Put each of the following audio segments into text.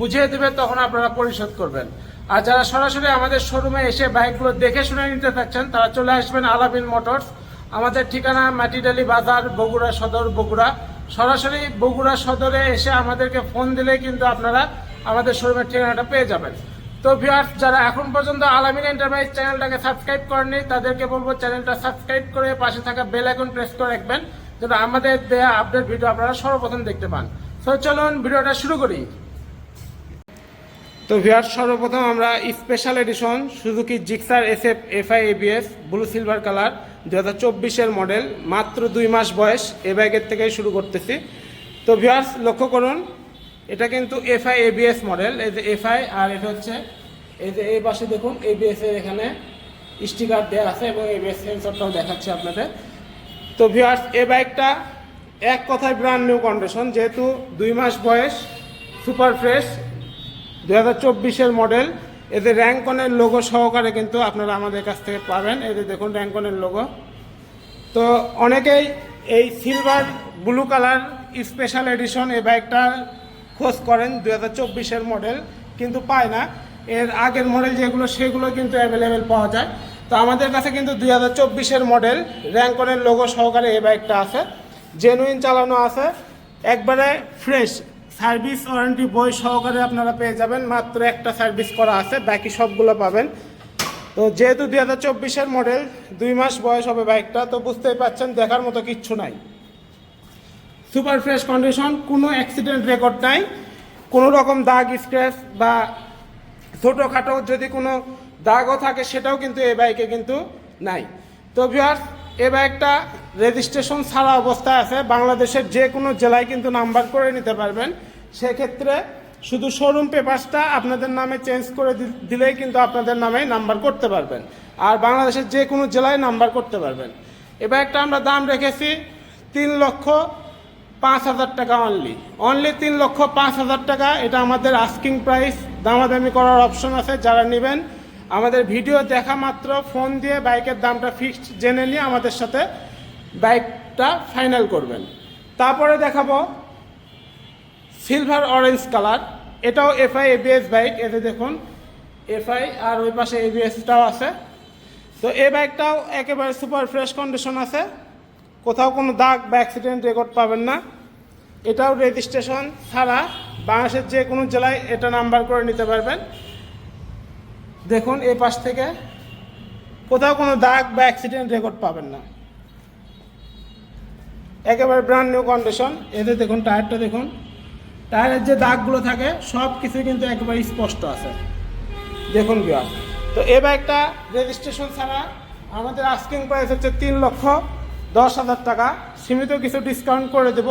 বুঝিয়ে দেবে, তখন আপনারা পরিশোধ করবেন। আর যারা সরাসরি আমাদের শোরুমে এসে বাইকগুলো দেখে শুনে নিতে চাচ্ছেন তারা চলে আসবেন আলাবিন মোটরস। আমাদের ঠিকানা মাটিডালি বাজার, বগুড়া সদর, বগুড়া। সরাসরি বগুড়া সদরে এসে আমাদেরকে ফোন দিলে কিন্তু আপনারা আমাদের শোরুমের ঠিকানাটা পেয়ে যাবেন। তো ভিউয়ার্স, যারা এখন পর্যন্ত আলামিন এন্টারপ্রাইজ চ্যানেলটাকে সাবস্ক্রাইব করেননি, তাদেরকে বলব চ্যানেলটা সাবস্ক্রাইব করে পাশে থাকা বেল আইকন প্রেস করে রাখবেন, যেন আমাদের দেয়া আপডেট ভিডিও আপনারা সর্বপ্রথম দেখতে পান। তো চলুন ভিডিওটা শুরু করি। তো ভিউয়ার্স সর্বপ্রথম আমরা special edition Suzuki Gixxer S F FI ABS blue silver colour দু হাজার চব্বিশের মডেল মাত্র দুই মাস বয়স, এ ব্যাগের থেকেই শুরু করতেছি। তো ভিউয়ার্স লক্ষ্য করুন, এটা কিন্তু এফআই এবিএস মডেল এই যে এফআই আর এটা হচ্ছে, এই যে এই পাশে দেখুন এবিএস এর এখানে স্টিকার দেওয়া আছে এবং এবিএস সেন্সরটাও দেখাচ্ছে আপনাদের। তো ভিউয়ার্স এ বাইকটা এক কথায় ব্র্যান্ড নিউ কন্ডিশন যেহেতু দুই মাস বয়স সুপার ফ্রেশ দু হাজার মডেল। এদের র্যাঙ্কনের লোগো সহকারে কিন্তু আপনারা আমাদের কাছ থেকে পাবেন। এদের দেখুন র্যাঙ্কনের লোগো তো অনেকেই এই silver blue colour special edition এই বাইকটা খোঁজ করেন দু হাজার মডেল, কিন্তু পায় না। এর আগের মডেল যেগুলো, সেগুলো কিন্তু অ্যাভেলেবেল পাওয়া যায়। তো আমাদের কাছে কিন্তু দুই হাজার চব্বিশের মডেল, র্যাঙ্কনের লোগো সহকারে এই বাইকটা আছে। জেনুইন চালানো আছে। একবারে ফ্রেশ সার্ভিস ওয়ারেন্টি বই সহকারে আপনারা পেয়ে যাবেন। মাত্র একটা সার্ভিস করা আছে, বাকি সবগুলো পাবেন। তো যেহেতু দুই হাজার চব্বিশের মডেল, দুই মাস বয়স হবে বাইকটা, তো বুঝতেই পাচ্ছেন, দেখার মতো কিচ্ছু নাই। সুপার ফ্রেশ কন্ডিশন, কোনো অ্যাক্সিডেন্ট রেকর্ড নাই। কোনো রকম দাগ, স্ক্র্যাচ বা ছোটোখাটো যদি কোনো দাগও থাকে, সেটাও কিন্তু এই বাইকে কিন্তু নাই। তো ভিউয়ার্স এ বাইকটা রেজিস্ট্রেশন ছাড়া অবস্থায় আছে। বাংলাদেশের যে কোনো জেলায় কিন্তু নাম্বার করে নিতে পারবেন। সেক্ষেত্রে শুধু শোরুম পেপারসটা আপনাদের নামে চেঞ্জ করে দিলেই কিন্তু আপনাদের নামে নাম্বার করতে পারবেন। আর বাংলাদেশের যে কোনো জেলায় নাম্বার করতে পারবেন। এ বাইকটা আমরা দাম রেখেছি তিন লক্ষ পাঁচ হাজার টাকা অনলি অনলি তিন লক্ষ পাঁচ হাজার টাকা, এটা আমাদের আস্কিং প্রাইস দামাদামি করার অপশন আছে, যারা নেবেন, আমাদের ভিডিও দেখা মাত্র ফোন দিয়ে বাইকের দামটা ফিক্সড জেনে নিয়ে আমাদের সাথে বাইকটা ফাইনাল করবেন। তারপরে দেখাবো সিলভার অরেঞ্জ কালার এটাও এফআই এবিএস বাইক এতে দেখুন এফআই আর ওই পাশে এবিএসটাও আছে। তো এই বাইকটাও একেবারে সুপার ফ্রেশ কন্ডিশন আছে। কোথাও কোনো দাগ বা অ্যাক্সিডেন্ট রেকর্ড পাবেন না। এটাও রেজিস্ট্রেশন ছাড়া বাংলাদেশের যে কোনো জেলায় এটা নাম্বার করে নিতে পারবেন। দেখুন, এই পাশ থেকে কোথাও কোনো দাগ বা অ্যাক্সিডেন্ট রেকর্ড পাবেন না। একেবারে ব্র্যান্ড নিউ কন্ডিশন এতে দেখুন, টায়ারটা দেখুন। টায়ারের যে দাগগুলো থাকে, সব কিছু কিন্তু একেবারে স্পষ্ট আছে। দেখুন বিয়ার তো এই বাইকটা রেজিস্ট্রেশন ছাড়া আমাদের আস্কিং প্রাইস হচ্ছে তিন লক্ষ দশ হাজার টাকা। সীমিত কিছু ডিসকাউন্ট করে দেব।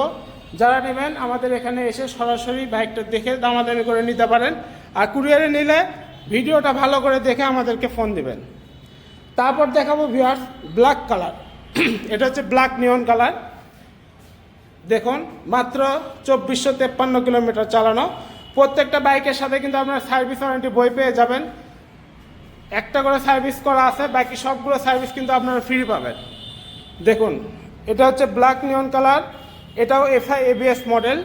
যারা নেবেন, আমাদের এখানে এসে সরাসরি বাইকটা দেখে দামাদামি করে নিতে পারেন। আর কুরিয়ারে নিলে ভিডিওটা ভালো করে দেখে আমাদেরকে ফোন দিবেন। তারপর দেখাবো ভিউয়ার্স ব্ল্যাক কালার এটা হচ্ছে ব্ল্যাক নিয়ন কালার দেখুন, মাত্র চব্বিশশো তেপ্পান্ন কিলোমিটার চালানো। প্রত্যেকটা বাইকের সাথে কিন্তু আপনার সার্ভিস ওয়ারেন্টি বই পেয়ে যাবেন। একটা করে সার্ভিস করা আছে, বাকি সবগুলো সার্ভিস কিন্তু আপনারা ফ্রি পাবেন। দেখুন, এটা হচ্ছে ব্ল্যাক নিয়ন কালার এটাও এফআই এবিএস মডেল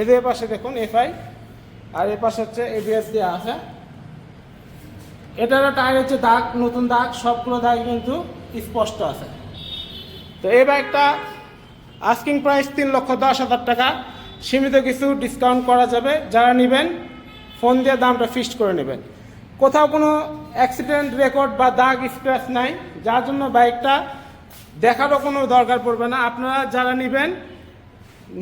এদের পাশে দেখুন এফআই আর এ পাশে হচ্ছে এবিএস দেওয়া আছে। এটারও টায়ার হচ্ছে দাগ, নতুন দাগ, সবগুলো দাগ কিন্তু স্পষ্ট আছে। তো এই বাইকটা আস্কিং প্রাইস তিন লক্ষ দশ হাজার টাকা। সীমিত কিছু ডিসকাউন্ট করা যাবে। যারা নেবেন ফোন দিয়ে দামটা ফিক্সড করে নেবেন। কোথাও কোনো অ্যাক্সিডেন্ট রেকর্ড বা দাগ স্ক্র্যাচ নাই। যার জন্য বাইকটা দেখারও কোনো দরকার পড়বে না। আপনারা যারা নেবেন,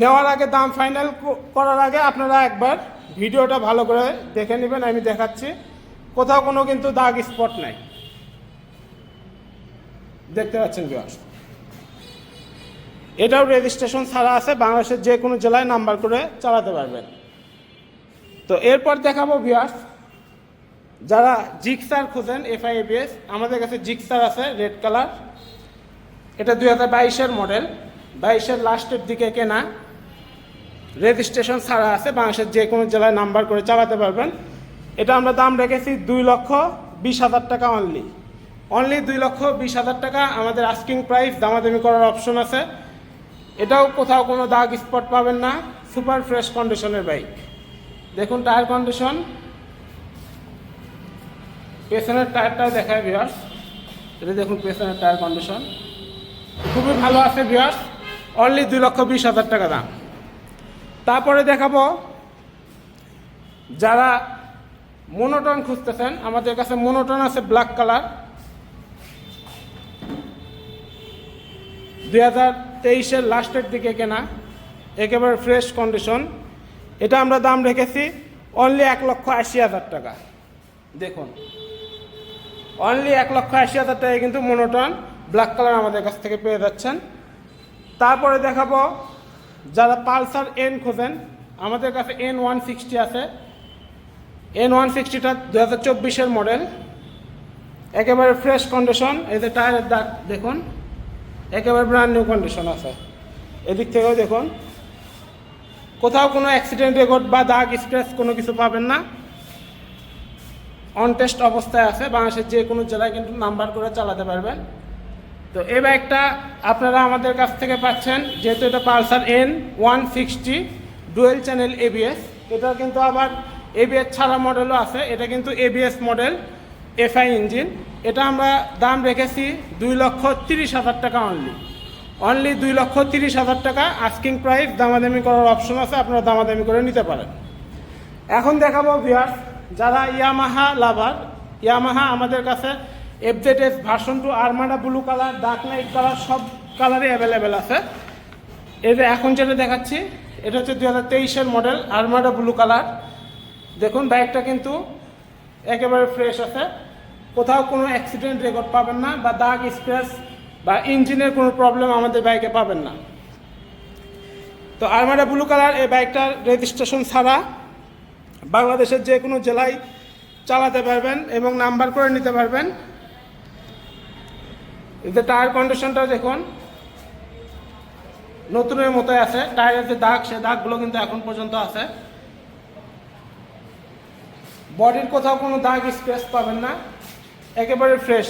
নেওয়ার আগে দাম ফাইনাল করার আগে আপনারা একবার ভিডিওটা ভালো করে দেখে নেবেন। আমি দেখাচ্ছি। কোথাও কোনো কিন্তু দাগ স্পট নাই। দেখতে পাচ্ছেন বিয়াস এটাও রেজিস্ট্রেশন ছাড়া আছে, বাংলাদেশের যে কোনো জেলায় নাম্বার করে চালাতে পারবেন। তো এরপর দেখাবো ভিউয়ার্স যারা জিক্সার খোঁজেন এফআইএবিএস আমাদের কাছে জিক্সার আছে রেড কালার এটা দুই হাজার বাইশের মডেল বাইশের লাস্টের দিকে কেনা। রেজিস্ট্রেশন ছাড়া আছে, বাংলাদেশের যে কোনো জেলায় নাম্বার করে চালাতে পারবেন। এটা আমরা দাম রেখেছি দুই লক্ষ বিশ হাজার টাকা অনলি অনলি দুই লক্ষ বিশ হাজার টাকা আমাদের আস্কিং প্রাইস দামাদামি করার অপশন আছে। এটাও কোথাও কোনো দাগ স্পট পাবেন না সুপার ফ্রেশ কন্ডিশনের বাইক দেখুন টায়ার কন্ডিশন পেছনের টায়ারটাও দেখায় বিয়ার্স এটা দেখুন পেছনের টায়ার কন্ডিশন খুবই ভালো আছে বিয়ার্স অনলি দুই লক্ষ বিশ হাজার টাকা দাম। তারপরে দেখাবো, যারা মোনোটন খুঁজতেছেন, আমাদের কাছে মোনোটন আছে ব্ল্যাক কালার দুই হাজার তেইশের লাস্টের দিকে কেনা, একেবারে ফ্রেশ কন্ডিশন এটা আমরা দাম রেখেছি অনলি এক লক্ষ আশি হাজার টাকা। দেখুন অনলি এক লক্ষ আশি হাজার টাকায় কিন্তু মোনোটন ব্ল্যাক কালার আমাদের কাছ থেকে পেয়ে যাচ্ছেন। তারপরে দেখাবো, যারা পালসার এন খোঁজেন, আমাদের কাছে এন ওয়ান সিক্সটি আছে। এন ওয়ান সিক্সটিটা দু হাজার চব্বিশের মডেল একেবারে ফ্রেশ কন্ডিশন এই যে টায়ারের দাগ, দেখুন। একেবারে ব্র্যান্ড নিউ কন্ডিশন আছে। এদিক থেকেও দেখুন, কোথাও কোনো অ্যাক্সিডেন্ট রেকর্ড বা দাগ স্ক্র্যাচ কোনো কিছু পাবেন না। অন টেস্ট অবস্থায় আছে, বাংলাদেশের যে কোনো জেলায় কিন্তু নাম্বার করে চালাতে পারবেন। তো এই বাইকটা আপনারা আমাদের কাছ থেকে পাচ্ছেন, যেহেতু এটা Pulsar N one sixty dual channel ABS এটা কিন্তু আবার এবিএস ছাড়া মডেলও আছে, এটা কিন্তু এবিএস মডেল এফআই ইঞ্জিন এটা আমরা দাম রেখেছি দুই লক্ষ তিরিশ হাজার টাকা অনলি অনলি দুই লক্ষ তিরিশ হাজার টাকা আস্কিং প্রাইস দামাদামি করার অপশন আছে, আপনারা দামাদামি করে নিতে পারেন। এখন দেখাবো ভিউয়ার্স যারা ইয়ামাহা লাভার ইয়ামাহা আমাদের কাছে FZ S version two Armada blue colour dark knight colour সব কালারই অ্যাভেলেবেল আছে। যে এখন যেটা দেখাচ্ছি, এটা হচ্ছে দু হাজার তেইশের মডেল আরমাডা ব্লু কালার দেখুন বাইকটা কিন্তু একেবারে ফ্রেশ আছে। কোথাও কোনো অ্যাক্সিডেন্ট রেকর্ড পাবেন না বা দাগ স্ক্র্যাচ বা ইঞ্জিনের কোনো প্রবলেম আমাদের বাইকে পাবেন না। তো আরমাডা ব্লু কালার এই বাইকটার রেজিস্ট্রেশন ছাড়া বাংলাদেশের যে কোনো জেলায় চালাতে পারবেন এবং নাম্বার করে নিতে পারবেন। এতে টায়ার কন্ডিশনটা দেখুন, নতুনের মতোই আছে। টায়ারের যে দাগ, সে দাগগুলো কিন্তু এখন পর্যন্ত আছে। বডির কোথাও কোনো দাগ স্পেস পাবেন না। একেবারে ফ্রেশ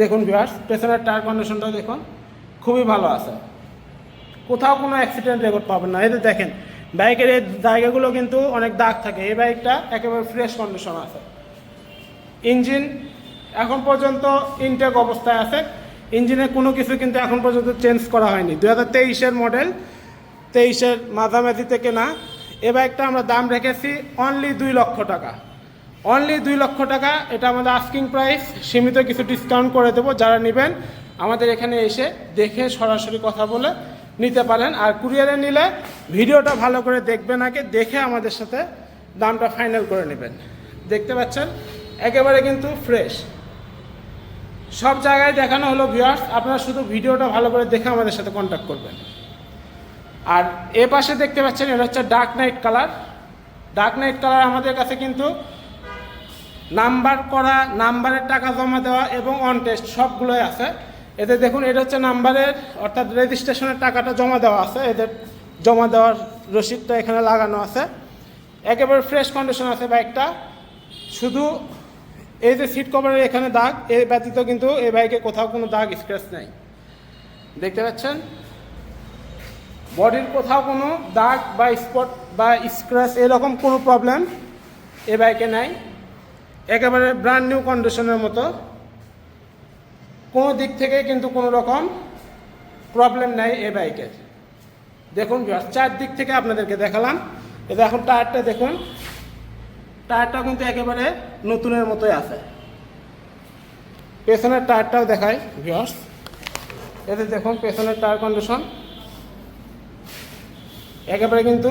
দেখুন ভিউয়ার্স পেছনের টায়ার কন্ডিশনটা দেখুন, খুবই ভালো আছে। কোথাও কোনো অ্যাক্সিডেন্ট রেকর্ড পাবেন না। এতে দেখেন, বাইকের এই জায়গাগুলো কিন্তু অনেক দাগ থাকে। এই বাইকটা একেবারে ফ্রেশ কন্ডিশন আছে। ইঞ্জিন এখন পর্যন্ত ইনটেক অবস্থায় আছে। ইঞ্জিনের কোনো কিছু কিন্তু এখন পর্যন্ত চেঞ্জ করা হয়নি। দু হাজার তেইশের মডেল তেইশের মাঝামাঝি থেকে না, এ বাইকটা আমরা দাম রেখেছি অনলি দুই লক্ষ টাকা। অনলি দুই লক্ষ টাকা, এটা আমাদের আস্কিং প্রাইস সীমিত কিছু ডিসকাউন্ট করে দেবো, যারা নেবেন, আমাদের এখানে এসে দেখে সরাসরি কথা বলে নিতে পারেন। আর কুরিয়ারে নিলে ভিডিওটা ভালো করে দেখবেন আগে, দেখে আমাদের সাথে দামটা ফাইনাল করে নেবেন। দেখতে পাচ্ছেন? একেবারে কিন্তু ফ্রেশ সব জায়গায় দেখানো হলো ভিউয়ার্স আপনারা শুধু ভিডিওটা ভালো করে দেখে আমাদের সাথে কন্ট্যাক্ট করবেন। আর এ পাশে দেখতে পাচ্ছেন, এটা হচ্ছে dark knight colour dark knight colour আমাদের কাছে কিন্তু নাম্বার করা, নাম্বারের টাকা জমা দেওয়া এবং অন টেস্ট সবগুলোই আছে। এতে দেখুন, এটা হচ্ছে নাম্বারের, অর্থাৎ রেজিস্ট্রেশনের টাকাটা জমা দেওয়া আছে। এদের জমা দেওয়ার রসিদটা এখানে লাগানো আছে। একেবারে ফ্রেশ কন্ডিশন আছে বাইকটা শুধু এই যে সিট কভারের এখানে দাগ, এ ব্যতীত কিন্তু এই বাইকে কোথাও কোনো দাগ স্ক্র্যাচ নেই। দেখতে পাচ্ছেন? বডির কোথাও কোনো দাগ বা স্পট বা স্ক্র্যাচ এরকম কোনো প্রবলেম এ বাইকে নাই। একেবারে ব্র্যান্ড নিউ কন্ডিশনের মতো। কোনো দিক থেকে কিন্তু কোনো রকম প্রবলেম নাই এ বাইকের দেখুন চার দিক থেকে আপনাদেরকে দেখালাম। এটা এখন টায়ারটা দেখুন টায়ারটা কিন্তু একেবারে নতুনের মতোই আছে। পেছনের টায়ারটাও দেখায় ভিওর্স এতে দেখুন পেছনের টায়ার কন্ডিশন একেবারে কিন্তু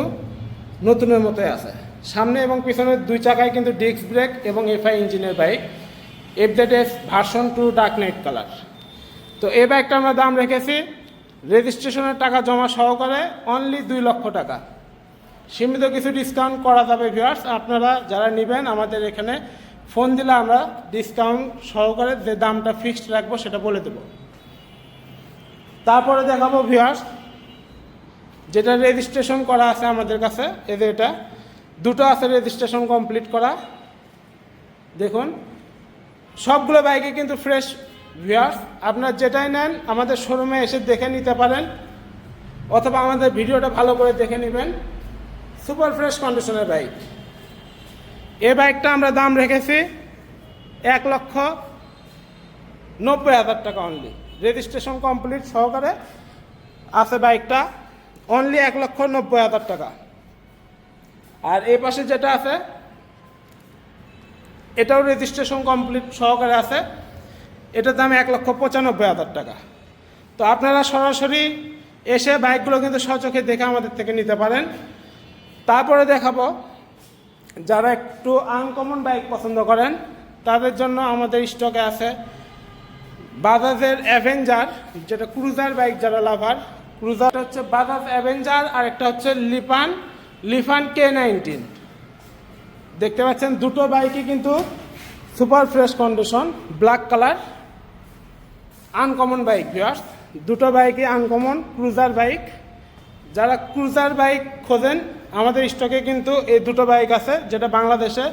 নতুনের মতোই আছে। সামনে এবং পিছনের দুই চাকায় কিন্তু ডিস্ক ব্রেক এবং এফআই ইঞ্জিনের bike. FZ S version two dark knight colour তো এই বাইকটা আমরা দাম রেখেছি। রেজিস্ট্রেশনের টাকা জমা সহকারে অনলি দুই লক্ষ টাকা। সীমিত কিছু ডিসকাউন্ট করা যাবে ভিউয়ার্স আপনারা যারা নেবেন আমাদের এখানে ফোন দিলে আমরা ডিসকাউন্ট সহকারে যে দামটা ফিক্সড রাখব সেটা বলে দেব। তারপরে দেখাবো ভিউয়ার্স যেটা রেজিস্ট্রেশন করা আছে আমাদের কাছে এদের এটা। দুটো আছে রেজিস্ট্রেশন কমপ্লিট করা। দেখুন, সবগুলো বাইকে কিন্তু ফ্রেশ ভিউয়ার্স আপনার যেটাই নেন, আমাদের শোরুমে এসে দেখে নিতে পারেন, অথবা আমাদের ভিডিওটা ভালো করে দেখে নেবেন। সুপার ফ্রেশ কন্ডিশনের বাইক এ বাইকটা আমরা দাম রেখেছি এক লক্ষ নব্বই হাজার টাকা অনলি রেজিস্ট্রেশন কমপ্লিট সহকারে আছে বাইকটা অনলি এক লক্ষ নব্বই হাজার টাকা। আর এই পাশে যেটা আছে, এটাও রেজিস্ট্রেশন কমপ্লিট সহকারে আছে। এটার দাম এক লক্ষ পঁচানব্বই হাজার টাকা। তো আপনারা সরাসরি এসে বাইকগুলো কিন্তু সচোখে দেখে আমাদের থেকে নিতে পারেন। তারপরে দেখাবো, যারা একটু আনকমন বাইক পছন্দ করেন, তাদের জন্য আমাদের স্টকে আছে বাজাজের অ্যাভেঞ্জার যেটা ক্রুজার বাইক যারা লাভার ক্রুজার হচ্ছে বাজাজ অ্যাভেঞ্জার আর একটা হচ্ছে লিফান লিফান কে নাইনটিন দেখতে পাচ্ছেন, দুটো বাইকই কিন্তু super fresh condition, black colour, uncommon bike viewers দুটো বাইকই আনকমন, ক্রুজার বাইক। যারা ক্রুজার বাইক খোঁজেন, আমাদের স্টকে কিন্তু এই দুটো বাইক আছে, যেটা বাংলাদেশে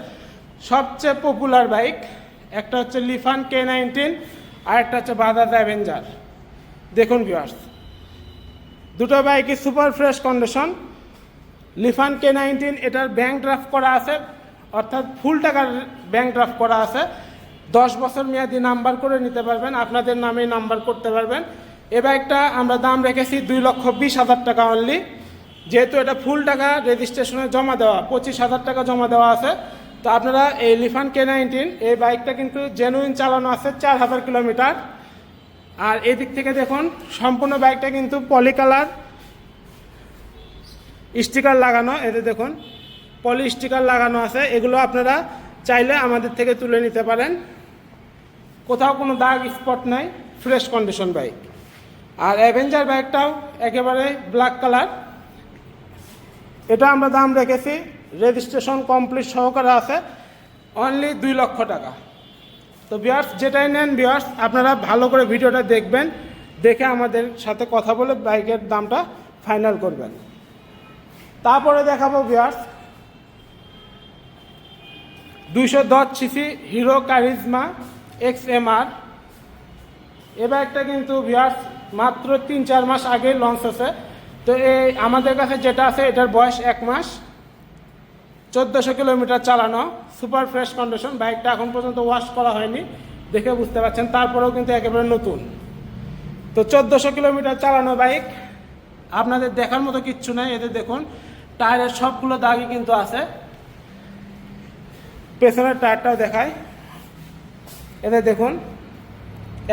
সবচেয়ে পপুলার বাইক। একটা হচ্ছে লিফান কে নাইনটিন আর একটা হচ্ছে বাজাজ অ্যাভেঞ্জার। দেখুন ভিউয়ার্স দুটো বাইকই super fresh condition Lifan K nineteen, এটার ব্যাংক ড্রাফট করা আছে, অর্থাৎ ফুল টাকার ব্যাংক ড্রাফট করা আছে। দশ বছর মেয়াদি নাম্বার করে নিতে পারবেন, আপনাদের নামে নাম্বার করতে পারবেন। এ বাইকটা আমরা দাম রেখেছি দুই লক্ষ বিশ হাজার টাকা অনলি যেহেতু এটা ফুল টাকা রেজিস্ট্রেশনে জমা দেওয়া, পঁচিশ হাজার টাকা জমা দেওয়া আছে। তো আপনারা এই লিফান কে নাইনটিন, এই বাইকটা কিন্তু জেনুইন চালানো আছে চার হাজার কিলোমিটার। আর এদিক থেকে দেখুন, সম্পূর্ণ বাইকটা কিন্তু পলি কালার স্টিকার লাগানো এতে দেখুন, পলি স্টিকার লাগানো আছে, এগুলো আপনারা চাইলে আমাদের থেকে তুলে নিতে পারেন। কোথাও কোনো দাগ স্পট নাই, ফ্রেশ কন্ডিশন বাইক। আর অ্যাভেঞ্জার বাইকটাও একেবারে ব্ল্যাক কালার। এটা আমরা দাম রেখেছি, রেজিস্ট্রেশন কমপ্লিট সহকারে আছে, অনলি দুই লক্ষ টাকা। তো বিয়ার্স যেটাই নেন বিয়ার্স আপনারা ভালো করে ভিডিওটা দেখবেন, দেখে আমাদের সাথে কথা বলে বাইকের দামটা ফাইনাল করবেন। তারপরে দেখাবো বিয়ার্স দুইশো দশ CC Hero Karizma X M R. এ বাইকটা কিন্তু ভিয়ার্স মাত্র তিন চার মাস আগে লঞ্চ হয়েছে। তো এই আমাদের কাছে যেটা আছে, এটার বয়স এক মাস। চোদ্দোশো কিলোমিটার চালানো সুপার ফ্রেশ কন্ডিশন বাইকটা এখন পর্যন্ত ওয়াশ করা হয়নি, দেখে বুঝতে পারছেন। তারপরেও কিন্তু একেবারে নতুন। তো চোদ্দোশো কিলোমিটার চালানো বাইক, আপনাদের দেখার মতো কিচ্ছু নাই। এদের দেখুন টায়ারের সবগুলো দাগই কিন্তু আছে। পেছনের টায়ারটাও দেখায় এদের দেখুন,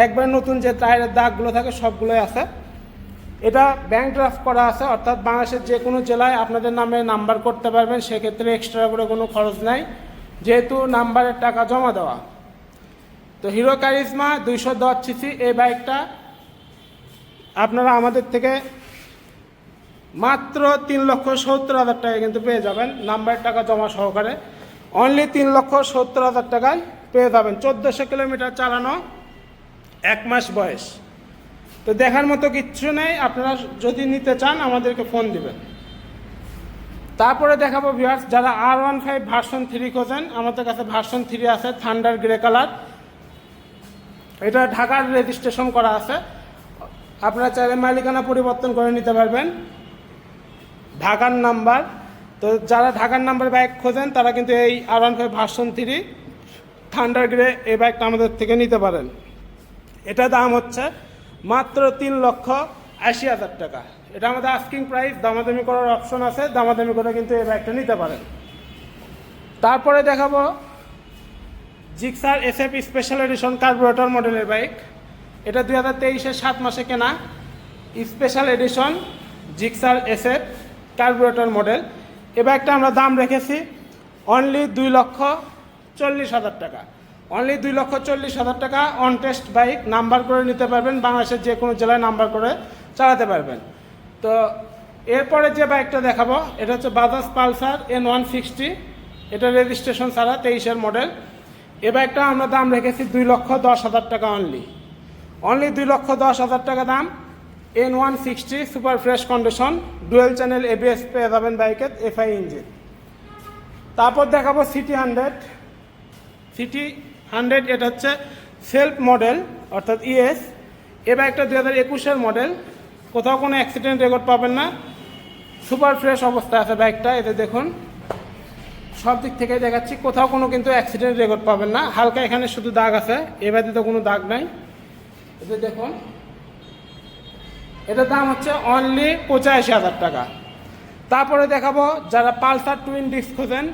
একবার নতুন যে টায়ারের দাগগুলো থাকে সবগুলোই আছে। এটা ব্যাংক ড্রাফট করা আছে, অর্থাৎ বাংলাদেশের যে কোনো জেলায় আপনাদের নামে নাম্বার করতে পারবেন, সেক্ষেত্রে এক্সট্রা করে কোনো খরচ নাই, যেহেতু নাম্বারের টাকা জমা দেওয়া। তো হিরো কারিজমা দুইশো দশ সিসি এই বাইকটা আপনারা আমাদের থেকে মাত্র তিন লক্ষ সত্তর হাজার টাকা কিন্তু পেয়ে যাবেন। নাম্বারের টাকা জমা সহকারে। অনলি তিন লক্ষ সত্তর হাজার টাকায় পেয়ে যাবেন। চোদ্দোশো কিলোমিটার চালানো এক মাস বয়স। তো দেখার মতো কিচ্ছু নেই। আপনারা যদি নিতে চান, আমাদেরকে ফোন দিবেন। তারপরে দেখাবো ভিউয়ার্স যারা R one five version three খোঁজেন, আমাদের কাছে ভার্সন থ্রি আছে থান্ডার গ্রে কালার এটা ঢাকার রেজিস্ট্রেশন করা আছে। আপনারা চাইলে মালিকানা পরিবর্তন করে নিতে পারবেন। ঢাকার নাম্বার। তো যারা ঢাকার নাম্বার বাইক খোঁজেন, তারা কিন্তু এই R one five version three thunder grey এই বাইকটা আমাদের থেকে নিতে পারেন। এটা দাম হচ্ছে মাত্র তিন লক্ষ আশি হাজার টাকা। এটা আমাদের আস্কিং প্রাইস দামাদামি করার অপশন আছে, দামাদামি করে কিন্তু এই বাইকটা নিতে পারেন। তারপরে দেখাবো Gixxer S F special edition carburettor মডেলের বাইক এটা দুই হাজার তেইশের সাত মাসে কেনা special edition Gixxer S F carburettor model. এ বাইকটা আমরা দাম রেখেছি অনলি দুই লক্ষ চল্লিশ হাজার টাকা। অনলি দুই লক্ষ চল্লিশ হাজার টাকা অন টেস্ট বাইক নাম্বার করে নিতে পারবেন, বাংলাদেশের যে কোনো জেলায় নাম্বার করে চালাতে পারবেন। তো এরপরে যে বাইকটা দেখাবো, এটা হচ্ছে Bajaj Pulsar N one sixty এটা রেজিস্ট্রেশন ছাড়া তেইশের মডেল এ বাইকটা আমরা দাম রেখেছি দুই লক্ষ দশ হাজার টাকা অনলি অনলি দুই লক্ষ দশ হাজার টাকা দাম। N one sixty super fresh condition dual channel ABS পেয়ে যাবেন বাইকের এফআই ইঞ্জিন তারপর দেখাবো সিটি হান্ড্রেড সিটি হান্ড্রেড এটা হচ্ছে সেলফ মডেল অর্থাৎ ইএস এ বাইকটা দু হাজার একুশের মডেল কোথাও কোনো অ্যাক্সিডেন্ট রেকর্ড পাবেন না। সুপার ফ্রেশ অবস্থা আছে বাইকটা এতে দেখুন। সব দিক থেকে দেখাচ্ছি, কোথাও কোনো কিন্তু অ্যাক্সিডেন্ট রেকর্ড পাবেন না। হালকা এখানে শুধু দাগ আছে, এ তো কোনো দাগ নাই। এতে দেখুন। এটার দাম হচ্ছে অনলি পঁচাশি হাজার টাকা। তারপরে দেখাবো যারা পালসার টুইন ডিস্ক খোঁজেন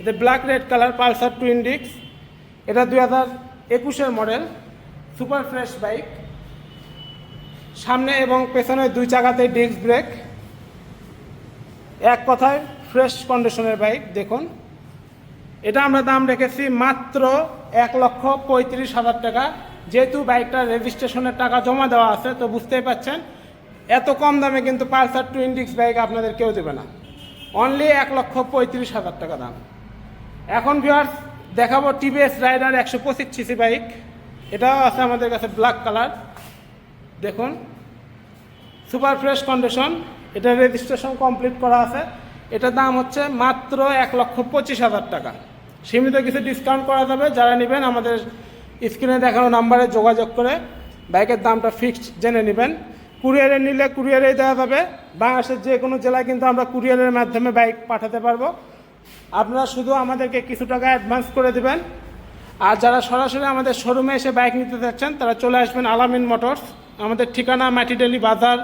এটা black red colour Pulsar twin disc এটা দুই হাজার একুশের মডেল সুপার ফ্রেশ বাইক সামনে এবং পেছনে দুই চাকাতে ডিস্ক ব্রেক এক কথায় ফ্রেশ কন্ডিশনের বাইক দেখুন। এটা আমরা দাম রেখেছি মাত্র এক লক্ষ পঁয়ত্রিশ হাজার টাকা। যেহেতু বাইকটার রেজিস্ট্রেশনের টাকা জমা দেওয়া আছে, তো বুঝতেই পাচ্ছেন, এত কম দামে কিন্তু পালসার টু ইন্ডিক্স বাইক আপনাদের কেউ দেবে না। অনলি এক লক্ষ পঁয়ত্রিশ হাজার টাকা দাম। এখন ভিউয়ার্স দেখাবো টিভিএস রাইডার একশো পঁচিশ সিসি বাইক। এটাও আছে আমাদের কাছে ব্ল্যাক কালার দেখুন সুপার ফ্রেশ কন্ডিশন এটা রেজিস্ট্রেশন কমপ্লিট করা আছে। এটার দাম হচ্ছে মাত্র এক লক্ষ পঁচিশ হাজার টাকা। সীমিত কিছু ডিসকাউন্ট করা যাবে। যারা নেবেন আমাদের স্ক্রিনে দেখানো নাম্বারে যোগাযোগ করে বাইকের দামটা ফিক্সড জেনে নেবেন। কুরিয়ারে নিলে কুরিয়ারেই দেওয়া যাবে। বাংলাদেশের যে কোনো জেলায় কিন্তু আমরা কুরিয়ারের মাধ্যমে বাইক পাঠাতে পারব। আপনারা শুধু আমাদেরকে কিছু টাকা অ্যাডভান্স করে দেবেন। আর যারা সরাসরি আমাদের শোরুমে এসে বাইক নিতে চাচ্ছেন তারা চলে আসবেন আলামিন মোটরস। আমাদের ঠিকানা মাটিডেলি বাজার,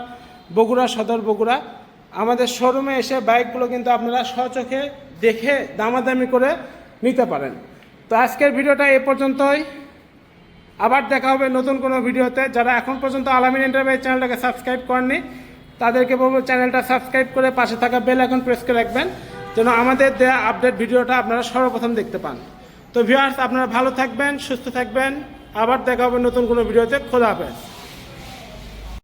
বগুড়া সদর বগুড়া। আমাদের শোরুমে এসে বাইকগুলো কিন্তু আপনারা স্বচোখে দেখে দামাদামি করে নিতে পারেন। তো আজকের ভিডিওটা এ পর্যন্তই। আবার দেখা হবে নতুন কোনো ভিডিওতে। যারা এখন পর্যন্ত আলামিন এন্টারপ্রাইজ চ্যানেলটাকে সাবস্ক্রাইব করেননি, তাদেরকে বলব চ্যানেলটা সাবস্ক্রাইব করে পাশে থাকা বেল এখন প্রেস করে রাখবেন, যেন আমাদের দেয়া আপডেট ভিডিওটা আপনারা সর্বপ্রথম দেখতে পান। তো ভিউয়ার্স আপনারা ভালো থাকবেন, সুস্থ থাকবেন। আবার দেখা হবে নতুন কোনো ভিডিওতে। খোলা হাফেজ।